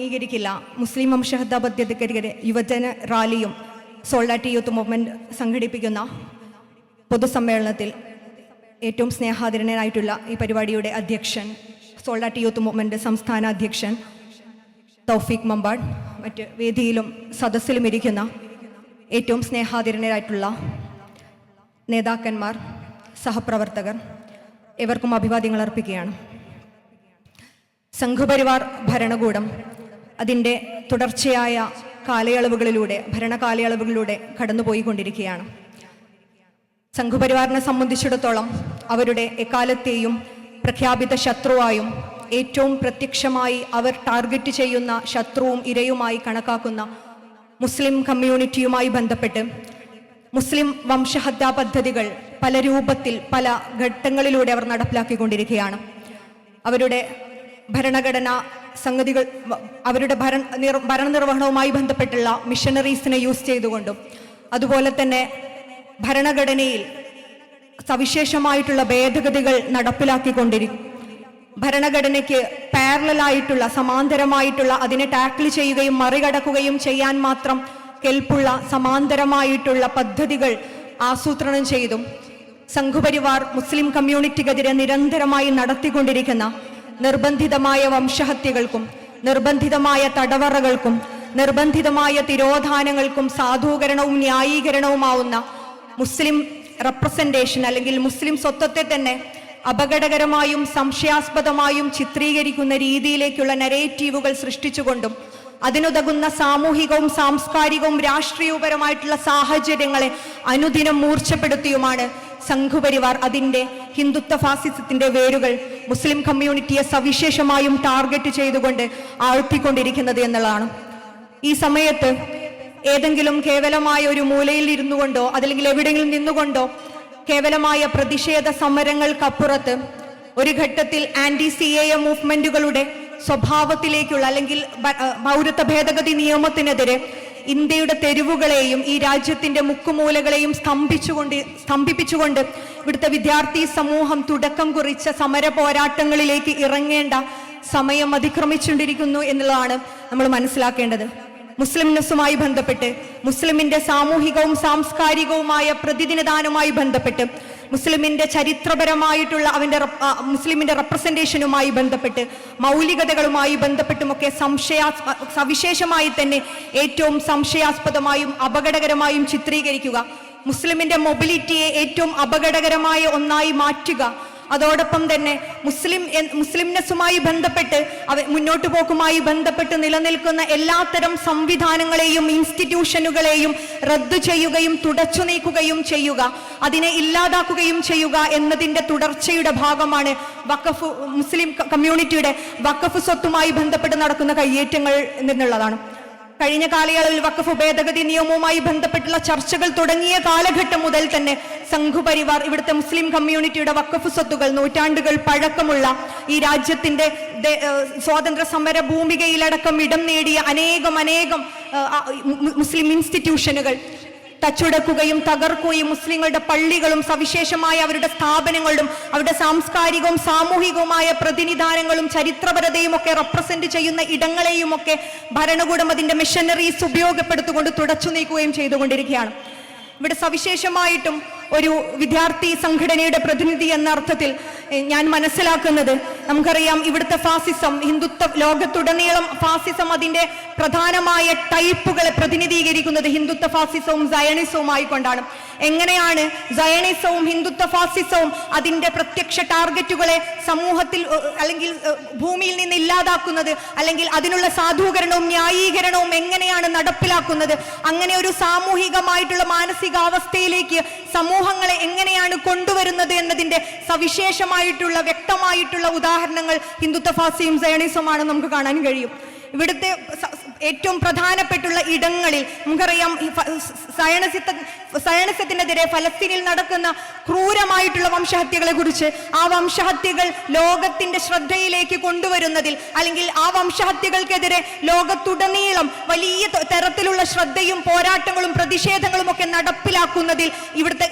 അംഗീകരിക്കില്ല. മുസ്ലിം വംശഹദാബദ്ധ്യതക്കെതിരെ യുവജന റാലിയും സോൾഡാറ്റി യൂത്ത് മൂവ്മെന്റ് സംഘടിപ്പിക്കുന്ന പൊതുസമ്മേളനത്തിൽ ഏറ്റവും സ്നേഹാദരനായിട്ടുള്ള ഈ പരിപാടിയുടെ അധ്യക്ഷൻ സോൾഡാറ്റി യൂത്ത് മൂവ്മെന്റ് സംസ്ഥാന അധ്യക്ഷൻ തൗഫീഖ് മമ്പാട് മറ്റ് വേദിയിലും സദസ്സിലും ഇരിക്കുന്ന ഏറ്റവും സ്നേഹാതിരനായിട്ടുള്ള നേതാക്കന്മാർ സഹപ്രവർത്തകർ ഇവർക്കും അഭിവാദ്യങ്ങൾ അർപ്പിക്കുകയാണ്. സംഘപരിവാർ ഭരണകൂടം അതിന്റെ തുടർച്ചയായ കാലയളവുകളിലൂടെ ഭരണകാലയളവുകളിലൂടെ കടന്നുപോയിക്കൊണ്ടിരിക്കുകയാണ്. സംഘപരിവാറിനെ സംബന്ധിച്ചിടത്തോളം അവരുടെ എക്കാലത്തെയും പ്രഖ്യാപിത ശത്രുവായും ഏറ്റവും പ്രത്യക്ഷമായി അവർ ടാർഗറ്റ് ചെയ്യുന്ന ശത്രുവും ഇരയുമായി കണക്കാക്കുന്ന മുസ്ലിം കമ്മ്യൂണിറ്റിയുമായി ബന്ധപ്പെട്ട് മുസ്ലിം വംശഹത്യാ പദ്ധതികൾ പല രൂപത്തിൽ പല ഘട്ടങ്ങളിലൂടെ അവർ നടപ്പിലാക്കിക്കൊണ്ടിരിക്കുകയാണ്. അവരുടെ ഭരണഘടന സംഗതികൾ അവരുടെ ഭരണ നിർ- ഭരണനിർവഹണവുമായി ബന്ധപ്പെട്ടുള്ള മിഷനറീസിനെ യൂസ് ചെയ്തുകൊണ്ടും അതുപോലെ തന്നെ ഭരണഘടനയിൽ സവിശേഷമായിട്ടുള്ള ഭേദഗതികൾ നടപ്പിലാക്കിക്കൊണ്ടിരിക്കും ഭരണഘടനയ്ക്ക് പാരലായിട്ടുള്ള സമാന്തരമായിട്ടുള്ള അതിനെ ടാക്കിൾ ചെയ്യുകയും മറികടക്കുകയും ചെയ്യാൻ മാത്രം കെൽപ്പുള്ള സമാന്തരമായിട്ടുള്ള പദ്ധതികൾ ആസൂത്രണം ചെയ്തും സംഘപരിവാർ മുസ്ലിം കമ്മ്യൂണിറ്റിക്കെതിരെ നിരന്തരമായി നടത്തിക്കൊണ്ടിരിക്കുന്ന നിർബന്ധിതമായ വംശഹത്യകൾക്കും നിർബന്ധിതമായ തടവറകൾക്കും നിർബന്ധിതമായ തിരോധാനങ്ങൾക്കും സാധൂകരണവും ന്യായീകരണവുമാവുന്ന മുസ്ലിം റെപ്രസെന്റേഷൻ അല്ലെങ്കിൽ മുസ്ലിം സ്വത്വത്തെ തന്നെ അപകടകരമായും സംശയാസ്പദമായും ചിത്രീകരിക്കുന്ന രീതിയിലേക്കുള്ള നരേറ്റീവുകൾ സൃഷ്ടിച്ചുകൊണ്ടും അതിനുതകുന്ന സാമൂഹികവും സാംസ്കാരികവും രാഷ്ട്രീയപരമായിട്ടുള്ള സാഹചര്യങ്ങളെ അനുദിനം മൂർച്ഛപ്പെടുത്തിയുമാണ് സംഘുപരിവാർ അതിന്റെ ഹിന്ദുത്വ ഫാസിസത്തിന്റെ വേരുകൾ മുസ്ലിം കമ്മ്യൂണിറ്റിയെ സവിശേഷമായും ടാർഗറ്റ് ചെയ്തുകൊണ്ട് ആഴ്ത്തിക്കൊണ്ടിരിക്കുന്നത് എന്നുള്ളതാണ്. ഈ സമയത്ത് ഏതെങ്കിലും കേവലമായ ഒരു മൂലയിൽ ഇരുന്നു കൊണ്ടോ അതല്ലെങ്കിൽ എവിടെയെങ്കിലും നിന്നുകൊണ്ടോ കേവലമായ പ്രതിഷേധ സമരങ്ങൾക്കപ്പുറത്ത് ഒരു ഘട്ടത്തിൽ ആന്റി സി എ എ മൂവ്മെന്റുകളുടെ സ്വഭാവത്തിലേക്കുള്ള അല്ലെങ്കിൽ പൗരത്വ ഭേദഗതി നിയമത്തിനെതിരെ ഇന്ത്യയുടെ തെരുവുകളെയും ഈ രാജ്യത്തിന്റെ മുക്കുമൂലകളെയും സ്തംഭിച്ചുകൊണ്ട് സ്തംഭിപ്പിച്ചുകൊണ്ട് ഇവിടുത്തെ വിദ്യാർത്ഥി സമൂഹം തുടക്കം കുറിച്ച സമര പോരാട്ടങ്ങളിലേക്ക് ഇറങ്ങേണ്ട സമയം അതിക്രമിച്ചുകൊണ്ടിരിക്കുന്നു എന്നുള്ളതാണ് നമ്മൾ മനസ്സിലാക്കേണ്ടത്. മുസ്ലിംനെസ്സുമായി ബന്ധപ്പെട്ട് മുസ്ലിമിന്റെ സാമൂഹികവും സാംസ്കാരികവുമായ പ്രതിദിനദാനവുമായി ബന്ധപ്പെട്ട് മുസ്ലിമിന്റെ ചരിത്രപരമായിട്ടുള്ള അവന്റെ മുസ്ലിമിന്റെ റെപ്രസെന്റേഷനുമായി ബന്ധപ്പെട്ട് മൗലികതകളുമായി ബന്ധപ്പെട്ടുമൊക്കെ സംശയാസ്പ സവിശേഷമായി തന്നെ ഏറ്റവും സംശയാസ്പദമായും അപകടകരമായും ചിത്രീകരിക്കുക. മുസ്ലിമിന്റെ മൊബിലിറ്റിയെ ഏറ്റവും അപകടകരമായ ഒന്നായി മാറ്റുക. അതോടൊപ്പം തന്നെ മുസ്ലിം മുസ്ലിംനെസ്സുമായി ബന്ധപ്പെട്ട് അവ മുന്നോട്ട് പോക്കുമായി ബന്ധപ്പെട്ട് നിലനിൽക്കുന്ന എല്ലാത്തരം സംവിധാനങ്ങളെയും ഇൻസ്റ്റിറ്റ്യൂഷനുകളെയും റദ്ദു ചെയ്യുകയും തുടച്ചു നീക്കുകയും ചെയ്യുക അതിനെ ഇല്ലാതാക്കുകയും ചെയ്യുക എന്നതിന്റെ തുടർച്ചയുടെ ഭാഗമാണ് വഖഫ് മുസ്ലിം കമ്മ്യൂണിറ്റിയുടെ വഖഫ് സ്വത്തുമായി ബന്ധപ്പെട്ട് നടക്കുന്ന കയ്യേറ്റങ്ങൾ എന്നുള്ളതാണ്. കഴിഞ്ഞ കാലയളവിൽ വഖഫ് ഭേദഗതി നിയമവുമായി ബന്ധപ്പെട്ടുള്ള ചർച്ചകൾ തുടങ്ങിയ കാലഘട്ടം മുതൽ തന്നെ സംഘുപരിവാർ ഇവിടുത്തെ മുസ്ലിം കമ്മ്യൂണിറ്റിയുടെ വഖഫ് സ്വത്തുകൾ നൂറ്റാണ്ടുകൾ പഴക്കമുള്ള ഈ രാജ്യത്തിന്റെ സ്വാതന്ത്ര്യ സമര ഭൂമികയിലടക്കം ഇടം നേടിയ അനേകം അനേകം മുസ്ലിം ഇൻസ്റ്റിറ്റ്യൂഷനുകൾ. തച്ചുടക്കുകയും തകർക്കുകയും മുസ്ലിങ്ങളുടെ പള്ളികളും സവിശേഷമായ അവരുടെ സ്ഥാപനങ്ങളും അവരുടെ സാംസ്കാരികവും സാമൂഹികവുമായ പ്രതിനിധാനങ്ങളും ചരിത്രപരതയും ഒക്കെ റെപ്രസെന്റ് ചെയ്യുന്ന ഇടങ്ങളെയും ഒക്കെ ഭരണകൂടം അതിന്റെ മിഷനറീസ് ഉപയോഗപ്പെടുത്തുകൊണ്ട് തുടച്ചു നീക്കുകയും ചെയ്തുകൊണ്ടിരിക്കുകയാണ്. ഇവിടെ സവിശേഷമായിട്ടും ഒരു വിദ്യാർത്ഥി സംഘടനയുടെ പ്രതിനിധി എന്ന അർത്ഥത്തിൽ ഞാൻ മനസ്സിലാക്കുന്നത് നമുക്കറിയാം ഇവിടുത്തെ ഫാസിസം ഹിന്ദുത്വ ലോകത്തുടനീളം ഫാസിസം അതിന്റെ പ്രധാനമായ ടൈപ്പുകളെ പ്രതിനിധീകരിക്കുന്നത് ഹിന്ദുത്വ ഫാസിസവും സയണിസവും ആയിക്കൊണ്ടാണ്. എങ്ങനെയാണ് സയണിസവും ഹിന്ദുത്വ ഫാസിസവും അതിന്റെ പ്രത്യക്ഷ ടാർഗറ്റുകളെ സമൂഹത്തിൽ അല്ലെങ്കിൽ ഭൂമിയിൽ നിന്ന് ഇല്ലാതാക്കുന്നത് അല്ലെങ്കിൽ അതിനുള്ള സാധൂകരണവും ന്യായീകരണവും എങ്ങനെയാണ് നടപ്പിലാക്കുന്നത് അങ്ങനെ ഒരു സാമൂഹികമായിട്ടുള്ള മാനസികാവസ്ഥയിലേക്ക് സമൂഹങ്ങളെ എങ്ങനെയാണ് കൊണ്ടുവരുന്നത് എന്നതിന്റെ സവിശേഷമായിട്ടുള്ള വ്യക്തമായിട്ടുള്ള ഉദാഹരണങ്ങൾ ഹിന്ദുത്വ ഫാസിയും സയണിസവുമാണ് നമുക്ക് കാണാൻ കഴിയും. ഇവിടുത്തെ ഏറ്റവും പ്രധാനപ്പെട്ടുള്ള ഇടങ്ങളിൽ നമുക്കറിയാം സയണസിത്ത സയണസത്തിനെതിരെ ഫലസ്തീനിൽ നടക്കുന്ന ക്രൂരമായിട്ടുള്ള വംശഹത്യകളെ കുറിച്ച് ആ വംശഹത്യകൾ ലോകത്തിന്റെ ശ്രദ്ധയിലേക്ക് കൊണ്ടുവരുന്നതിൽ അല്ലെങ്കിൽ ആ വംശഹത്യകൾക്കെതിരെ ലോകത്തുടനീളം വലിയ തരത്തിലുള്ള ശ്രദ്ധയും പോരാട്ടങ്ങളും പ്രതിഷേധങ്ങളും ഒക്കെ നടപ്പിലാക്കുന്നതിൽ ഇവിടുത്തെ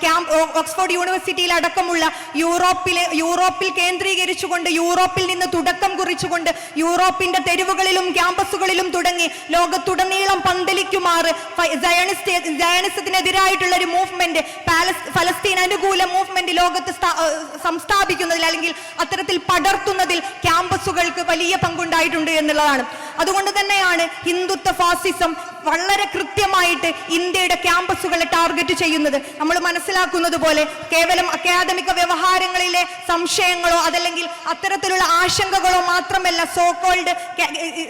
ക്യാമ്പ് ഓക്സ്ഫോർഡ് യൂണിവേഴ്സിറ്റിയിൽ അടക്കമുള്ള യൂറോപ്പിലെ യൂറോപ്പിൽ കേന്ദ്രീകരിച്ചുകൊണ്ട് യൂറോപ്പിൽ നിന്ന് തുടക്കം കുറിച്ചുകൊണ്ട് യൂറോപ്പിന്റെ തെരുവുകൾ സ്കൂളുകളിലും ക്യാമ്പസുകളിലും തുടങ്ങി ലോകത്തുടനീളം പന്തലിക്കുമാർ ജയണിസത്തിനെതിരായിട്ടുള്ള ഒരു മൂവ്മെന്റ് പാലസ് ഫലസ്തീൻ അനുകൂല മൂവ്മെന്റ് ലോകത്ത് സ്ഥാ- സംസ്ഥാപിക്കുന്നതിൽ അല്ലെങ്കിൽ അത്തരത്തിൽ പടർത്തുന്നതിൽ ക്യാമ്പസുകൾക്ക് വലിയ പങ്കുണ്ടായിട്ടുണ്ട് എന്നുള്ളതാണ്. അതുകൊണ്ട് തന്നെയാണ് ഹിന്ദുത്വ ഫാസിസം വളരെ കൃത്യമായിട്ട് ഇന്ത്യയുടെ ക്യാമ്പസുകളെ ടാർഗറ്റ് ചെയ്യുന്നത്. നമ്മൾ മനസ്സിലാക്കുന്നത് പോലെ കേവലം അക്കാദമിക വ്യവഹാരങ്ങളിലെ സംശയങ്ങളോ അതല്ലെങ്കിൽ അത്തരത്തിലുള്ള ആശങ്കകളോ മാത്രമല്ല സോക്കോൾഡ്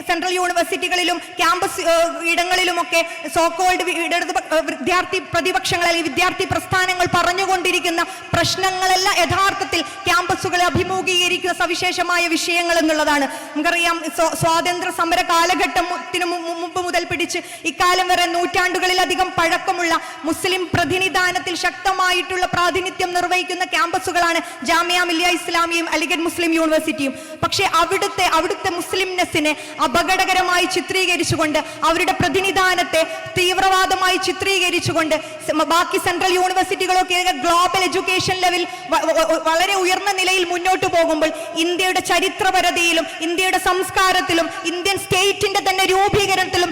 സെൻട്രൽ യൂണിവേഴ്സിറ്റികളിലും ക്യാമ്പസ് ഇടങ്ങളിലുമൊക്കെ സോക്കോൾഡ് ഇടത് വിദ്യാർത്ഥി പ്രതിപക്ഷങ്ങൾ അല്ലെങ്കിൽ വിദ്യാർത്ഥി പ്രസ്ഥാനങ്ങൾ പറഞ്ഞുകൊണ്ടിരിക്കുന്ന പ്രശ്നങ്ങളല്ല യഥാർത്ഥത്തിൽ ക്യാമ്പസുകളെ അഭിമുഖീകരിക്കുന്ന സവിശേഷമായ വിഷയങ്ങൾ എന്നുള്ളതാണ്. നമുക്കറിയാം സ്വ- സ്വാതന്ത്ര്യ സമര കാലഘട്ടത്തിന് മുമ്പ് മുതൽ പിടിച്ച് ഇക്കാലം വരെ നൂറ്റാണ്ടുകളിലധികം പഴക്കമുള്ള മുസ്ലിം പ്രതിനിധാനത്തിൽ ശക്തമായിട്ടുള്ള പ്രാതിനിധ്യം നിർവഹിക്കുന്ന ക്യാമ്പസുകളാണ് ജാമിയ മില്ലിയ ഇസ്ലാമിയും അലിഗഡ് മുസ്ലിം യൂണിവേഴ്സിറ്റിയും. പക്ഷേ അവിടുത്തെ അവിടുത്തെ മുസ്ലിംനെസ്സിനെ അപകടകരമായി ചിത്രീകരിച്ചുകൊണ്ട് അവരുടെ പ്രതിനിധാനത്തെ തീവ്രവാദമായി ചിത്രീകരിച്ചുകൊണ്ട് ബാക്കി സെൻട്രൽ യൂണിവേഴ്സിറ്റികളൊക്കെ ഗ്ലോബൽ എഡ്യൂക്കേഷൻ ലെവൽ വളരെ ഉയർന്ന നിലയിൽ മുന്നോട്ട് പോകുമ്പോൾ ഇന്ത്യയുടെ ചരിത്രപരതയിലും ഇന്ത്യയുടെ സംസ്കാരത്തിലും ഇന്ത്യൻ സ്റ്റേറ്റിന്റെ തന്നെ രൂപീകരണത്തിലും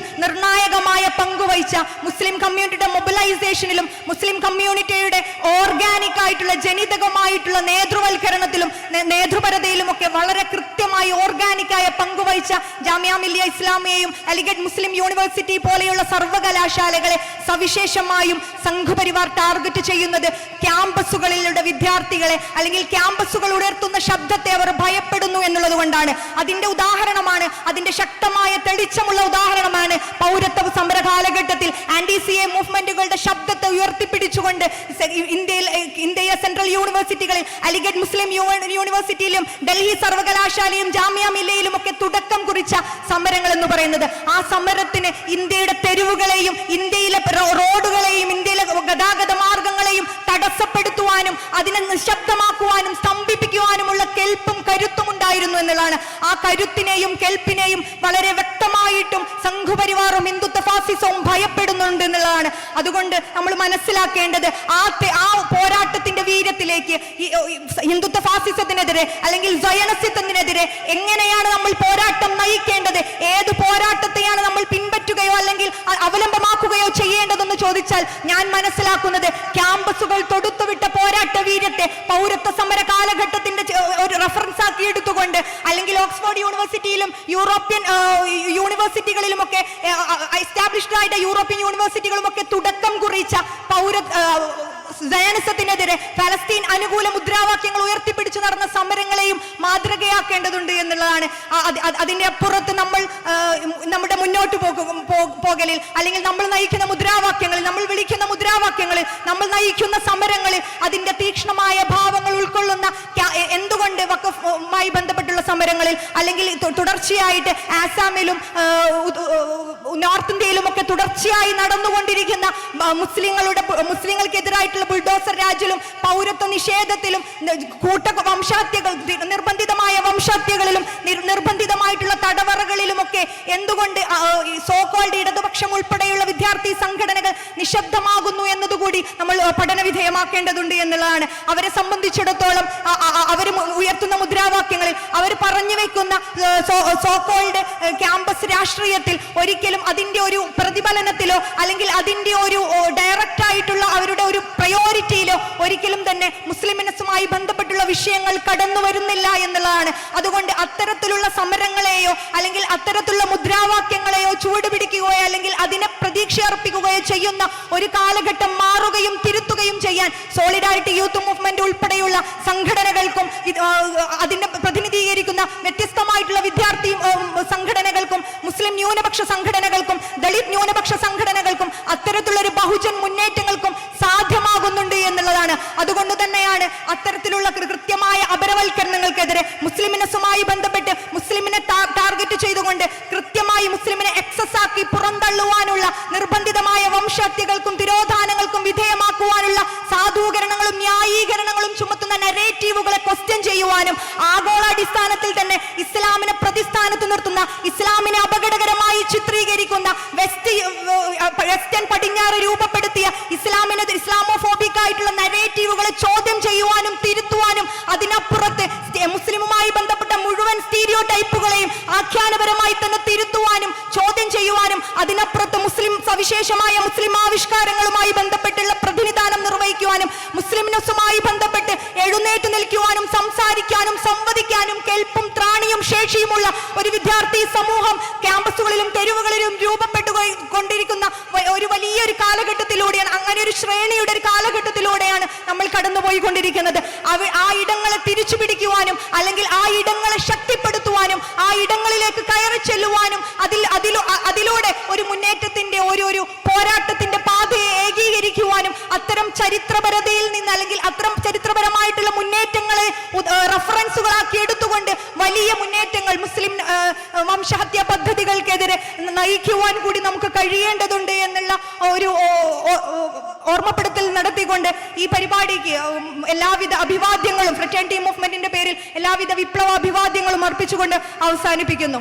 നിർണായകമായ പങ്കുവഹിച്ച മുസ്ലിം കമ്മ്യൂണിറ്റിയുടെ മൊബിലൈസേഷനിലും മുസ്ലിം കമ്മ്യൂണിറ്റിയുടെ ഓർഗാനിക് ആയിട്ടുള്ള ജനിതകമായിട്ടുള്ള നേതൃവൽക്കരണത്തിലും നേതൃപരതയിലും ഒക്കെ വളരെ കൃത്യമായി ഓർഗാനിക് ആയ പങ്കുവഹിച്ച ജാമ്യ മില്ലിയ ഇസ്ലാമിയെയും അലിഗഡ് മുസ്ലിം യൂണിവേഴ്സിറ്റി പോലെയുള്ള സർവകലാശാലകളെ സവിശേഷമായും സംഘപരിവാർ ടാർഗറ്റ് ചെയ്യുന്നത് ക്യാമ്പസുകളിലുള്ള വിദ്യാർത്ഥികളെ അല്ലെങ്കിൽ ക്യാമ്പസുകൾ ഉയർത്തുന്ന ശബ്ദത്തെ അവർ ഭയപ്പെടുന്നു എന്നുള്ളത് കൊണ്ടാണ്. അതിന്റെ ഉദാഹരണമാണ് അതിന്റെ ശക്തമായ തെളിച്ചമുള്ള ഉദാഹരണമാണ് പൗരത്വ സമര കാലഘട്ടത്തിൽ ആന്റി സി എ മൂവ്മെന്റുകളുടെ ശബ്ദത്തെ ഉയർത്തിപ്പിടിച്ചുകൊണ്ട് ഇന്ത്യയിൽ ഇന്ത്യയിലെ സെൻട്രൽ യൂണിവേഴ്സിറ്റികളിൽ അലിഗഡ് മുസ്ലിം യൂണിവേഴ്സിറ്റിയിലും ഡൽഹി സർവകലാശാലയും ജാമ്യ മില്ലയിലും ഒക്കെ തുടക്കം കുറിച്ച സമരങ്ങൾ എന്ന് പറയുന്നത്. ആ സമരത്തിന് ഇന്ത്യയുടെ തെരുവുകളെയും ഇന്ത്യയിലെ റോഡുകളെയും ഇന്ത്യയിലെ ഗതാഗത മാർഗങ്ങളെയും തടസ്സപ്പെടുത്തുവാനും അതിനെ നിശബ്ദമാക്കുവാനും സ്തംഭിപ്പിക്കുവാനുമുള്ള കെൽപ്പും കരുത്തും ഉണ്ടായിരുന്നു എന്നുള്ളതാണ്. ആ കരുത്തിനെയും കെൽപ്പിനെയും വളരെ വ്യക്തമായിട്ടും സംഘപരിവാറും ഹിന്ദുത്വ ഫാസിസവും ഭയപ്പെടുന്നുണ്ട് എന്നുള്ളതാണ്. അതുകൊണ്ട് നമ്മൾ മനസ്സിലാക്കേണ്ടത് ആ ആ പോരാട്ടത്തിന്റെ വീര്യത്തിലേക്ക് ഹിന്ദുത്വ ഫാസിസത്തിനെതിരെ അല്ലെങ്കിൽ സ്വയനസ്യത്വത്തിനെതിരെ എങ്ങനെയാണ് നമ്മൾ പോരാട്ടം നയിക്കേണ്ടത്? ഏത് പോരാട്ടത്തെയാണ് നമ്മൾ പിൻപറ്റുകയോ അല്ലെങ്കിൽ അവലംബമാക്കുകയോ അവലംബമാക്കുകയോ ചോദിച്ചാൽ ഞാൻ മനസ്സിലാക്കുന്നത് ക്യാമ്പസുകൾ തൊടുത്തുവിട്ട പോരാട്ട വീര്യത്തെ പൗരത്വ സമര കാലഘട്ടത്തിന്റെ ഒരു റെഫറൻസ് ആക്കി എടുത്തുകൊണ്ട് അല്ലെങ്കിൽ ഓക്സ്ഫോർഡ് യൂണിവേഴ്സിറ്റിയിലും യൂറോപ്യൻ യൂണിവേഴ്സിറ്റികളിലും യൂണിവേഴ്സിറ്റികളിലുമൊക്കെ എസ്റ്റാബ്ലിഷ്ഡ് ആയിട്ട് യൂറോപ്യൻ യൂണിവേഴ്സിറ്റികളുമൊക്കെ തുടക്കം കുറിച്ച പൗര സയനിസത്തിനെതിരെ ഫലസ്തീൻ അനുകൂല മുദ്രാവാക്യങ്ങൾ സമരങ്ങളെയും മാതൃകയാക്കേണ്ടതുണ്ട് എന്നുള്ളതാണ്. ആ, അത്- അത്- അതിന്റെ അപ്പുറത്ത് നമ്മൾ നമ്മുടെ മുന്നോട്ട് പോകും പോകലിൽ അല്ലെങ്കിൽ നമ്മൾ നയിക്കുന്ന മുദ്രാവാക്യങ്ങളിൽ നമ്മൾ വിളിക്കുന്ന മുദ്രാവാക്യങ്ങളിൽ നമ്മൾ നയിക്കുന്ന സമരങ്ങളിൽ അതിന്റെ തീക്ഷ്ണമായ ഭാവങ്ങൾ ഉൾക്കൊള്ളുന്ന എന്തുകൊണ്ട് വക്കഫുമായി ബന്ധപ്പെട്ടുള്ള സമരങ്ങളിൽ അല്ലെങ്കിൽ തുടർച്ചയായിട്ട് ആസാമിലും നോർത്ത് ഇന്ത്യയിലും ഒക്കെ തുടർച്ചയായി നടന്നുകൊണ്ടിരിക്കുന്ന മുസ്ലിങ്ങളുടെ മുസ്ലിങ്ങൾക്കെതിരായിട്ടുള്ള ബുൾഡോസർ രാജിലും പൗരത്വ നിഷേധത്തിലും കൂട്ട വംശഹത്യകൾ ദി- നിർബന്ധിതമായ വംശഹത്യകളിലും നിർ- നിർബന്ധിതമായിട്ടുള്ള തടവറകളിലുമൊക്കെ എന്തുകൊണ്ട് സോക്കോൾഡ് ഇടതുപക്ഷം ഉൾപ്പെടെയുള്ള വിദ്യാർത്ഥി സംഘടനകൾ നിശബ്ദമാകുന്നു എന്നതുകൂടി നമ്മൾ പഠന വിധേയമാക്കേണ്ടതുണ്ട് എന്നുള്ളതാണ്. അവരെ സംബന്ധിച്ചിടത്തോളം അവർ ഉയർത്തുന്ന മുദ്രാവാക്യങ്ങളിൽ അവർ പറഞ്ഞു വെക്കുന്ന സോക്കോൾഡ് ക്യാമ്പസ് രാഷ്ട്രീയത്തിൽ ഒരിക്കലും അതിന്റെ ഒരു പ്രതിഫലനത്തിലോ അല്ലെങ്കിൽ അതിന്റെ ഒരു ഡയറക്റ്റ് ആയിട്ടുള്ള അവരുടെ ഒരു പ്രയോറിറ്റിയിലോ ഒരിക്കലും തന്നെ മുസ്ലിം മനസ്സുമായി ബന്ധപ്പെട്ടുള്ള വിഷയങ്ങൾ കടന്നു വരുന്നില്ല എന്നുള്ളതാണ്. അതുകൊണ്ട് അത്തരത്തിലുള്ള സമരങ്ങളെയോ അല്ലെങ്കിൽ അത്തരത്തിലുള്ള മുദ്രാവാക്യങ്ങളെയോ ചൂടുപിടിക്കുകയോ അല്ലെങ്കിൽ അതിനെ പ്രതീക്ഷ അർപ്പിക്കുകയോ ചെയ്യുന്ന ഒരു കാലഘട്ടം മാറുകയും തിരുത്തുകയും ചെയ്യാൻ സോളിഡാരിറ്റി യൂത്ത് മൂവ്മെന്റ് ഉൾപ്പെടെയുള്ള സംഘടനകൾക്കും അതിനെ പ്രതിനിധീകരിക്കുന്ന വ്യത്യസ്തമായിട്ടുള്ള വിദ്യാർത്ഥി സംഘടനകൾക്കും മുസ്ലിം ന്യൂനപക്ഷ സംഘടനകൾക്കും ദളിത് ന്യൂനപക്ഷ സംഘടനകൾക്കും അത്തരത്തിലുള്ള ഒരു ബഹുജൻ മുന്നേറ്റങ്ങൾക്കും സാധ്യമാകുന്നുണ്ട് എന്നുള്ളതാണ് അതുകൊണ്ട് തന്നെയാണ് അത്തരത്തിലുള്ള കൃ- കൃത്യമായ അപരവൽക്കരണങ്ങൾക്കെതിരെ മുസ്ലിമിനസുമായി ബന്ധപ്പെട്ട് മുസ്ലിമിനെ ടാ- ടാർഗറ്റ് ചെയ്തുകൊണ്ട് കൃത്യമായി മുസ്ലിമിനെ എക്സസ് ആക്കി പുറന്തള്ളുവാനുള്ള നിർബന്ധിതമായ വംശഹത്യകൾക്കും തിരോധാനങ്ങൾക്കും വിധേയമാക്കുവാനുള്ള സാധൂകരണങ്ങളും ന്യായീകരണങ്ങളും ചുമത്തുന്ന നെറേറ്റീവുകളെ ക്വസ്റ്റ്യൻ ചെയ്യുവാനും ആഗോളാടിസ്ഥാനത്തിൽ തന്നെ ഇസ്ലാമിനെ പ്രതിസ്ഥാനത്ത് നിർത്തുന്ന ഇസ്ലാമിനെ അപകടകരമായി ചിത്രീകരിക്കുന്ന വെസ്റ്റ് വെസ്റ്റേൺ പടിഞ്ഞാറ് രൂപപ്പെടുത്തിയ ഇസ്ലാമിനെ ഇസ്ലാമോഫോബിക് ആയിട്ടുള്ള നെറേറ്റീവുകളെ ചോദ്യം ചെയ്യുവാനും തിരുത്തുവാനും അതിനപ്പുറത്ത് മുസ്ലിമുമായി ബന്ധപ്പെട്ട മുഴുവൻ സ്റ്റീരിയോ ടൈപ്പുകളെയും ആഖ്യാനപരമായി തന്നെ തിരുത്തുവാനും ചോദ്യം ചെയ്യുവാനും അതിനപ്പുറത്ത് മുസ്ലിം സവിശേഷമായ മുസ്ലിം ആവിഷ്കാരങ്ങളുമായി ബന്ധപ്പെട്ടുള്ള നിർവഹിക്കുവാനും ബന്ധപ്പെട്ട് എഴുന്നേറ്റ് നിൽക്കുവാനും സംസാരിക്കാനും സംവദിക്കാനും കേൾപ്പും ത്രാണിയും ശേഷിയുമുള്ള ഒരു വിദ്യാർത്ഥി സമൂഹം ക്യാമ്പസുകളിലും തെരുവുകളിലും രൂപപ്പെട്ടു കൊണ്ടിരിക്കുന്ന ഒരു വലിയൊരു കാലഘട്ടത്തിലൂടെയാണ് അങ്ങനെ ഒരു ശ്രേണിയുടെ ഒരു കാലഘട്ടത്തിലൂടെയാണ് നമ്മൾ കടന്നുപോയിക്കൊണ്ടിരിക്കുന്നത്. അവ- ആ ഇടങ്ങളെ തിരിച്ചു പിടിക്കുവാനും അല്ലെങ്കിൽ ആ ഇടങ്ങളെ ശക്തിപ്പെടുത്തുവാനും ആ ഇടങ്ങളിലേക്ക് കയറി ചെല്ലുവാനും അതിൽ അതിൽ അ- റഫറൻസുകളാക്കി എടുത്തുകൊണ്ട് വലിയ മുന്നേറ്റങ്ങൾ മുസ്ലിം വംശഹത്യ പദ്ധതികൾക്കെതിരെ നയിക്കുവാൻ കൂടി നമുക്ക് കഴിയേണ്ടതുണ്ട് എന്നുള്ള ഒരു ഓർമ്മപ്പെടുത്തൽ നടത്തിക്കൊണ്ട് ഈ പരിപാടിക്ക് എല്ലാവിധ അഭിവാദ്യങ്ങളും ഫ്രറ്റേണിറ്റി മൂവ്മെന്റിന്റെ പേരിൽ എല്ലാവിധ വിപ്ലവ അഭിവാദ്യങ്ങളും അർപ്പിച്ചുകൊണ്ട് അവസാനിപ്പിക്കുന്നു.